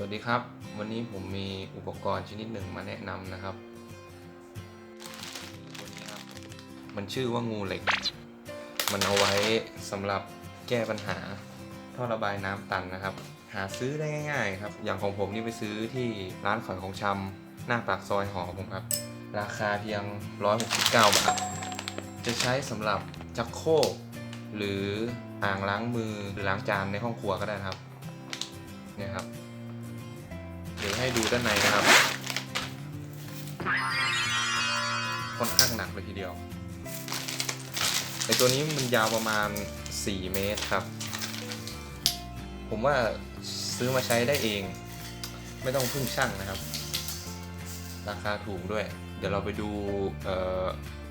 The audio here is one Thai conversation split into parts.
สวัสดีครับ วันนี้ผมมีอุปกรณ์ชนิดหนึ่งมาแนะนำนะครับตัวนี้ครับ มันชื่อว่างูเหล็ก มันเอาไว้สำหรับแก้ปัญหาท่อระบายน้ำตันนะครับ หาซื้อได้ง่าย ๆ ครับ อย่างของผมนี่ไปซื้อที่ร้านขายของชำหน้าปากซอยหอผมครับ ราคาเพียง 169 บาท จะใช้สำหรับจักโครกหรืออ่างล้างมือหรือล้างจานในห้องครัวก็ได้ครับเนี่ยครับ ดี๋ยวให้ดูด้านในนะครับ ค่อนข้างหนักเลยทีเดียวไอตัวนี้มันยาวประมาณ 4 เมตรครับ ผมว่าซื้อมาใช้ได้เอง ไม่ต้องพึ่งช่างนะครับ ราคาถูกด้วย เดี๋ยวเราไปดู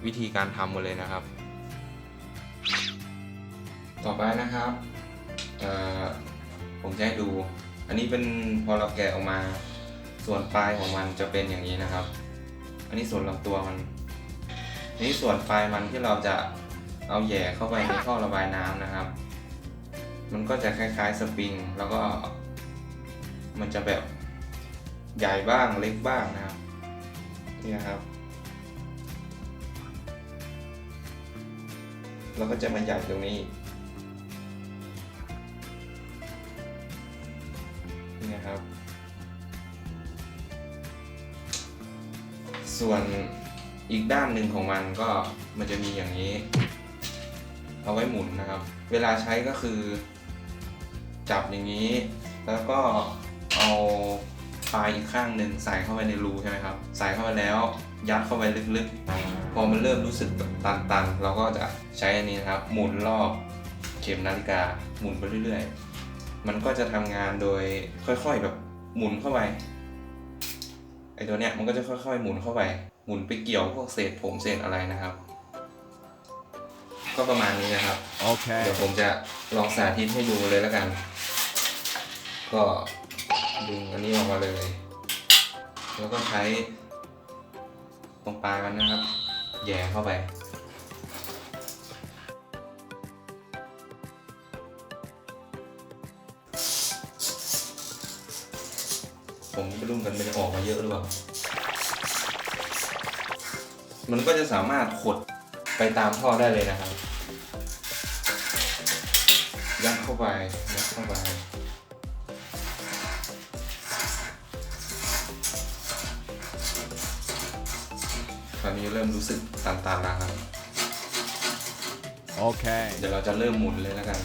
วิธีการทำกันเลยนะครับ ต่อไปนะครับผมจะให้ดู อันนี้เป็นพอเราแกะออกมา ส่วนปลายของมันจะเป็นอย่างนี้นะครับ อันนี้ส่วนลำตัวมันอันนี้ส่วนปลายมันที่เราจะเอาแย่เข้าไปในท่อระบายน้ำนะครับ มันก็จะคล้ายๆสปริง แล้วก็มันจะแบบใหญ่บ้างเล็กบ้างนะครับ นี่นะครับแล้วก็จะมาใหญ่ตรงนี้ ส่วนอีกด้านหนึ่งของมันก็มันจะมีอย่างนี้ เอาไว้หมุนนะครับ เวลาใช้ก็คือ จับอย่างนี้ แล้วก็เอาปลายอีกข้างหนึ่งใส่เข้าไปในรูใช่ไหมครับ ใส่เข้าไปแล้ว ยัดเข้าไปลึกๆ พอมันเริ่มรู้สึกตันๆ เราก็จะใช้อันนี้นะครับ หมุนรอบเข็มนาฬิกาหมุนไปเรื่อยๆ มันก็จะทำงานโดยค่อยๆแบบหมุนเข้าไป ไอตัวเนี้ยมันก็จะค่อยๆ หมุนเข้าไป หมุนไปเกี่ยวพวกเศษผมเศษอะไรนะครับ ก็ประมาณนี้นะครับ Okay. เดี๋ยวผมจะลองสาธิตให้ดูเลยแล้วกัน ก็ดึงอันนี้ออกมาเลย แล้วก็ใช้ตรงปลายมันนะครับแหย่เข้าไป ผมไม่รู้เหมือนกันมันจะออกมาเยอะหรือเปล่า มันก็จะสามารถขดไปตามท่อได้เลยนะครับ ยัดเข้าไป ยัดเข้าไปตอนนี้เริ่มรู้สึกตันๆแล้วครับ Okay. เดี๋ยวเราจะเริ่มหมุนเลยแล้วกัน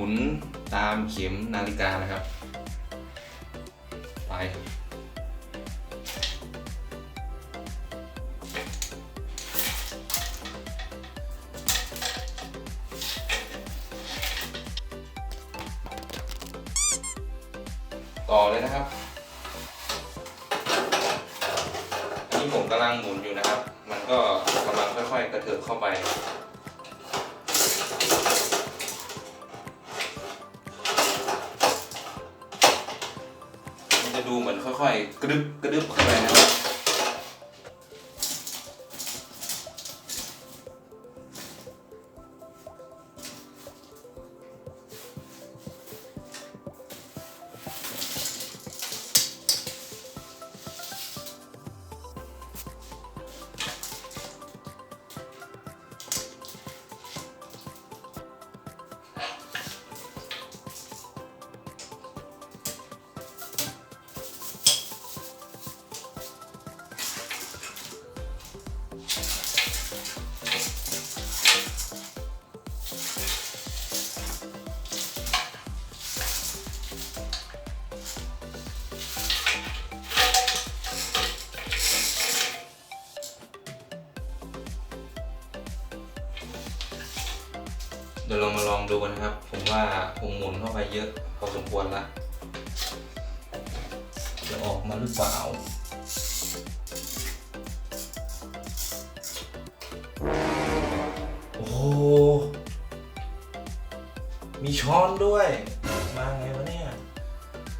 มุนตามเข็มนาฬิกานะครับ ไป ต่อเลยนะครับ อันนี้ผมกำลังหมุนอยู่นะครับ มันก็กำลังค่อยๆกระเถิบเข้าไป จะดูเหมือนค่อยๆ กระดึบกระดึบเข้าไปนะครับ ดี๋ยวเรามาลองดูนะครับ ผมว่าผมหมุนเข้าไปเยอะพอสมควรละจะออกมาหรือเปล่าโอ้มีช้อนด้วย มาไงวะเนี่ย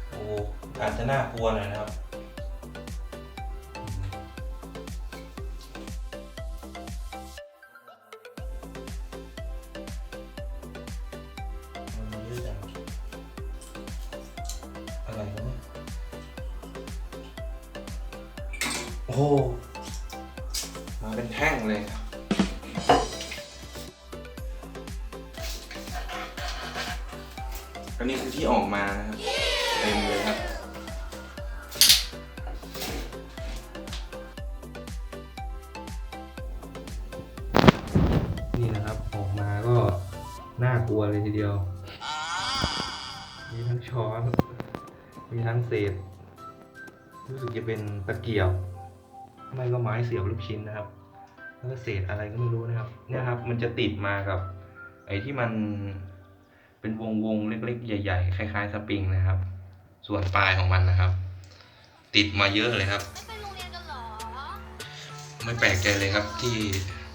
โอ้อาจจะน่ากลัวหน่อยนะครับ โอ้มาเป็นแท่งเลยอันนี้คือที่ออกมานะครับเต็มเลยครับนี่นะครับออกมาก็น่ากลัวเลยทีเดียว มีทั้งช้อน มีทั้งเศษ รู้สึกจะเป็นตะเกียบ ไม่ก็ไม้เสียบลูกชิ้นนะครับ แล้วก็เศษอะไรก็ไม่รู้นะครับ เนี่ยครับ มันจะติดมากับ ไอ้ที่มันเป็นวงวงๆเล็กๆ ใหญ่ ๆ คล้าย ๆ สปริงนะครับ ส่วนปลายของมันนะครับ ติดมาเยอะเลยครับ ไม่ไปโรงเรียนกันเหรอ ไม่แปลกใจเลยครับที่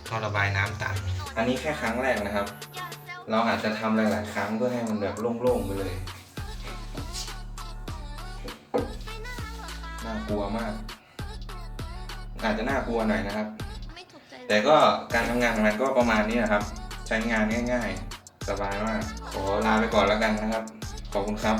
ท่อระบายน้ำตัน อันนี้แค่ครั้งแรกนะครับ อยาแซวเราอาจจะทำหลาย ๆ ครั้งเพื่อให้มันแบบโล่ง ๆ ไปเลย น่ากลัวมาก อาจจะน่ากลัวหน่อยนะครับไม่ถูกใจแต่ก็การทำงานของมันก็ประมาณนี้นะครับ ใช้งานง่าย ๆ สบายมาก ขอลาไปก่อนแล้วกันนะครับ ขอบคุณครับ